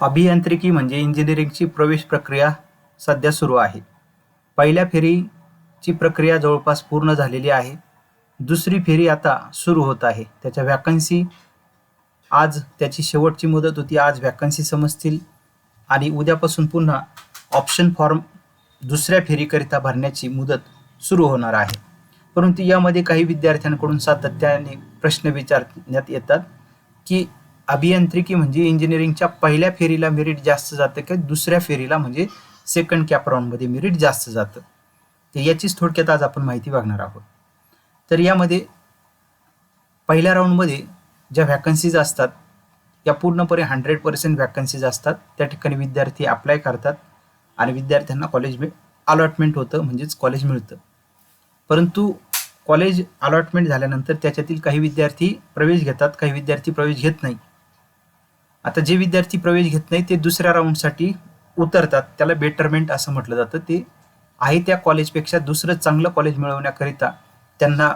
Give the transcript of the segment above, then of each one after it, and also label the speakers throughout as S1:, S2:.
S1: अभियांत्रिकी म्हणजे इंजिनिअरिंगची प्रवेश प्रक्रिया सध्या सुरू आहे. पहिल्या फेरीची प्रक्रिया जवळपास पूर्ण झालेली आहे. दुसरी फेरी आता सुरू होत आहे. त्याच्या वॅकन्सी आज त्याची शेवटची मुदत होती आज वॅकन्सी समजतील. आणि उद्यापासून पुन्हा ऑप्शन फॉर्म दुसऱ्या फेरीकरिता भरण्याची मुदत सुरू होणार आहे. परंतु यामध्ये काही विद्यार्थ्यांकडून सातत्याने प्रश्न विचारण्यात येतात की अभियांत्रिकी म्हणजे इंजिनिअरिंगच्या पहिल्या फेरीला मेरिट जास्त जातं की दुसऱ्या फेरीला म्हणजे सेकंड कॅपराऊंडमध्ये मेरिट जास्त जातं? तर याचीच थोडक्यात आज आपण माहिती बघणार आहोत. तर यामध्ये पहिल्या राऊंडमध्ये ज्या व्हॅकन्सीज असतात या पूर्णपणे हंड्रेड पर्सेंट व्हॅकन्सीज असतात. त्या ठिकाणी विद्यार्थी अप्लाय करतात आणि विद्यार्थ्यांना कॉलेज मिळ अलॉटमेंट होतं म्हणजेच कॉलेज मिळतं. परंतु कॉलेज अलॉटमेंट झाल्यानंतर त्याच्यातील काही विद्यार्थी प्रवेश घेतात काही विद्यार्थी प्रवेश घेत नाही आता जे विद्यार्थी प्रवेश घेत नाही ते दुसऱ्या राऊंडसाठी उतरतात. त्याला बेटरमेंट असं म्हटलं जातं. ते आहे त्या कॉलेजपेक्षा दुसरं चांगलं कॉलेज मिळवण्याकरिता त्यांना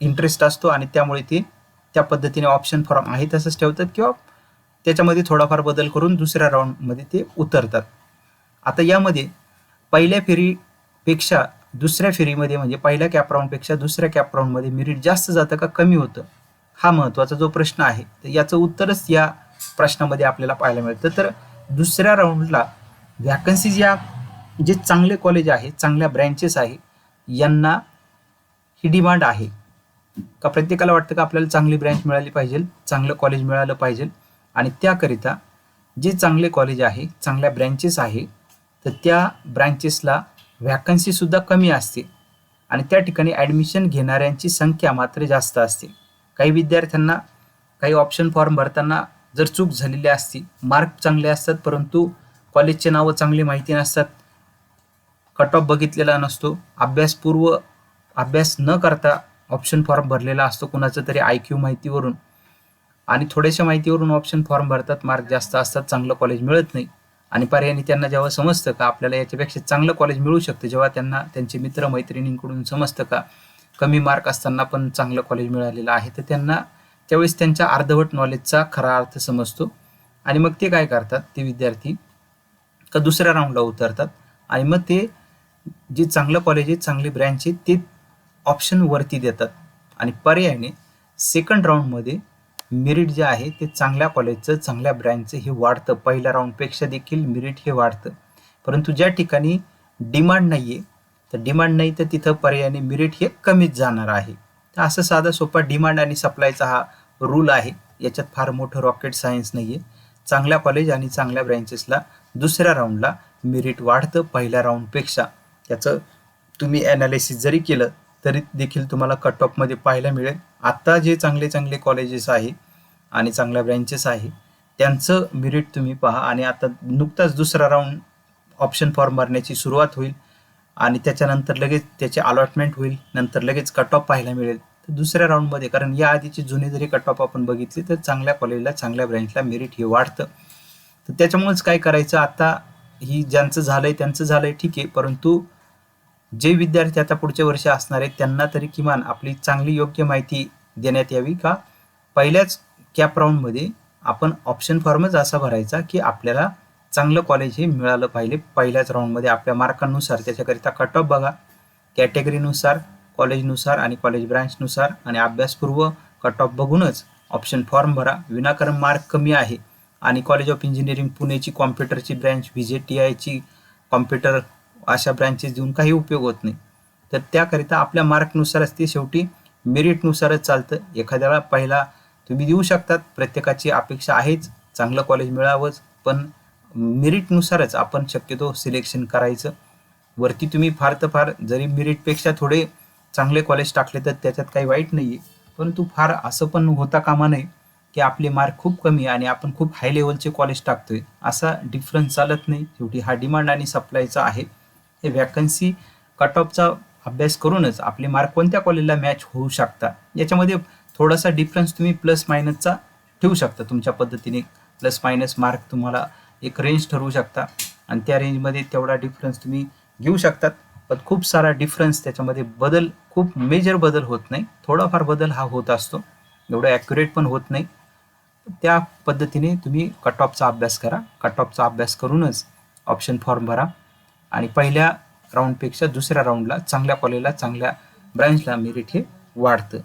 S1: इंटरेस्ट असतो आणि त्यामुळे ते त्या पद्धतीने ऑप्शन फॉर्म आहे तसंच ठेवतात किंवा त्याच्यामध्ये थोडाफार बदल करून दुसऱ्या राऊंडमध्ये ते उतरतात. आता यामध्ये पहिल्या फेरीपेक्षा दुसऱ्या फेरीमध्ये म्हणजे पहिल्या कॅप राऊंडपेक्षा दुसऱ्या कॅप राऊंडमध्ये मेरिट जास्त जातं का कमी होतं? हा महत्त्वाचा जो प्रश्न आहे. तर याचं उत्तरच या प्रश्नामध्ये आपल्याला पाहायला मिळतं. तर दुसऱ्या राऊंडला व्हॅकन्सीज या जे चांगले कॉलेज आहे चांगल्या ब्रँचेस आहे यांना ही डिमांड आहे. का प्रत्येकाला वाटतं का आपल्याला चांगली ब्रँच मिळाली पाहिजे चांगलं कॉलेज मिळालं पाहिजे? आणि त्याकरिता जे चांगले कॉलेज आहे चांगल्या ब्रँचेस आहे तर त्या ब्रँचेसला व्हॅकन्सीसुद्धा कमी असते. आणि त्या ठिकाणी ॲडमिशन घेणाऱ्यांची संख्या मात्र जास्त असते. काही विद्यार्थ्यांना काही ऑप्शन फॉर्म भरताना जर चूक झालेली असती मार्क चांगले असतात परंतु कॉलेजचे नावं चांगली माहिती नसतात कट ऑफ बघितलेला नसतो अभ्यासपूर्व अभ्यास न करता ऑप्शन फॉर्म भरलेला असतो कुणाचं तरी आय क्यू माहितीवरून. आणि थोड्याशा माहितीवरून ऑप्शन फॉर्म भरतात मार्क जास्त असतात चांगलं कॉलेज मिळत नाही. आणि पर्यायाने त्यांना जेव्हा समजतं का आपल्याला याच्यापेक्षा चांगलं कॉलेज मिळू शकतं जेव्हा त्यांना त्यांचे मित्र मैत्रिणींकडून समजतं का कमी मार्क असताना पण चांगलं कॉलेज मिळालेलं आहे तर त्यांना त्यावेळेस त्यांच्या अर्धवट नॉलेजचा खरा अर्थ समजतो. आणि मग ते काय करतात? ते विद्यार्थी का दुसऱ्या राऊंडला उतरतात. आणि मग ते जे चांगलं कॉलेज आहे चांगली ब्रँच आहे ते ऑप्शन वरती देतात. आणि पर्यायाने सेकंड राऊंडमध्ये मेरिट जे आहे ते चांगल्या कॉलेजचं चांगल्या ब्रँचचं हे वाढतं. पहिल्या राऊंडपेक्षा देखील मेरिट हे वाढतं. परंतु ज्या ठिकाणी डिमांड नाही आहे तर डिमांड नाही तर तिथं पर्यायाने मेरिट हे कमीच जाणार आहे. तर असं साधा सोपा डिमांड आणि सप्लायचा हा रूल आहे. याच्यात फार मोठं रॉकेट सायन्स नाही आहे चांगल्या कॉलेज आणि चांगल्या ब्रँचेसला दुसऱ्या राऊंडला मेरिट वाढतं पहिल्या राऊंडपेक्षा त्याचं तुम्ही ॲनालिसिस जरी केलं तरी देखील तुम्हाला कट ऑफमध्ये पाहायला मिळेल. आत्ता जे चांगले चांगले कॉलेजेस आहे आणि चांगल्या ब्रँचेस आहे त्यांचं मेरिट तुम्ही पहा आणि आता नुकताच दुसरा राऊंड ऑप्शन फॉर्म भरण्याची सुरुवात होईल. आणि त्याच्यानंतर लगेच त्याचे अलॉटमेंट होईल नंतर लगेच कट ऑफ पाहायला मिळेल. तर दुसऱ्या राऊंडमध्ये कारण या आधीचे जुने जरी कट ऑफ आपण बघितले तर चांगल्या कॉलेजला चांगल्या ब्रँचला मेरिट हे वाढतं. तर त्याच्यामुळेच काय करायचं आता ही ज्यांचं झालंय त्यांचं झालंय ठीक आहे परंतु जे विद्यार्थी आता पुढच्या वर्षी असणार आहेत त्यांना तरी किमान आपली चांगली योग्य माहिती देण्यात यावी का? पहिल्याच कॅप राऊंडमध्ये आपण ऑप्शन फॉर्मच असा भरायचा की आपल्याला चांगलं कॉलेज हे मिळालं पाहिजे. पहिल्याच राऊंडमध्ये आपल्या मार्कांनुसार त्याच्याकरिता कट ऑफ बघा कॅटेगरीनुसार कॉलेजनुसार आणि कॉलेज ब्रँचनुसार आणि अभ्यासपूर्व कट ऑफ बघूनच ऑप्शन फॉर्म भरा. विनाकारण मार्क कमी आहे. आणि कॉलेज ऑफ इंजिनिअरिंग पुणेची कॉम्प्युटरची ब्रँच व्ही जे टी आयची कॉम्प्युटर अशा ब्रँचेस देऊन काही उपयोग होत नाही. तर त्याकरिता आपल्या मार्कनुसारच ते शेवटी मेरिटनुसारच चालतं. एखाद्याला पहिला तुम्ही देऊ शकतात. प्रत्येकाची अपेक्षा आहेच. चांगलं कॉलेज मिळावंच. पण मेरिटनुसारच आपण शक्यतो सिलेक्शन करायचं. वरती तुम्ही फार तर फार जरी मेरिटपेक्षा थोडे चांगले कॉलेज टाकले तर त्याच्यात काही वाईट नाही आहे परंतु फार असं पण होता कामा नये की आपले मार्क खूप कमी आणि आपण खूप हाय लेवलचे कॉलेज टाकतोय. असा डिफरन्स चालत नाही. शेवटी हा डिमांड आणि सप्लायचा आहे. हे वॅकन्सी कट ऑफचा अभ्यास करूनच आपले मार्क कोणत्या कॉलेजला मॅच होऊ शकतात याच्यामध्ये थोडासा डिफरन्स तुम्ही प्लस मायनसचा ठेवू शकता तुमच्या पद्धतीने. प्लस मायनस मार्क तुम्हाला एक रेंज ठरवू शकता. आणि त्या रेंजमध्ये तेवढा डिफरन्स तुम्ही घेऊ शकतात. पण खूप सारा डिफरन्स त्याच्यामध्ये बदल खूप मेजर बदल होत नाही. थोडाफार बदल हा होत असतो. एवढं ॲक्युरेट पण होत नाही. त्या पद्धतीने तुम्ही कट ऑफचा अभ्यास करा. कट ऑफचा अभ्यास करूनच ऑप्शन फॉर्म भरा. आणि पहिल्या राऊंडपेक्षा दुसऱ्या राऊंडला चांगल्या कॉलेजला चांगल्या ब्रँचला मेरिट हे वाढतं.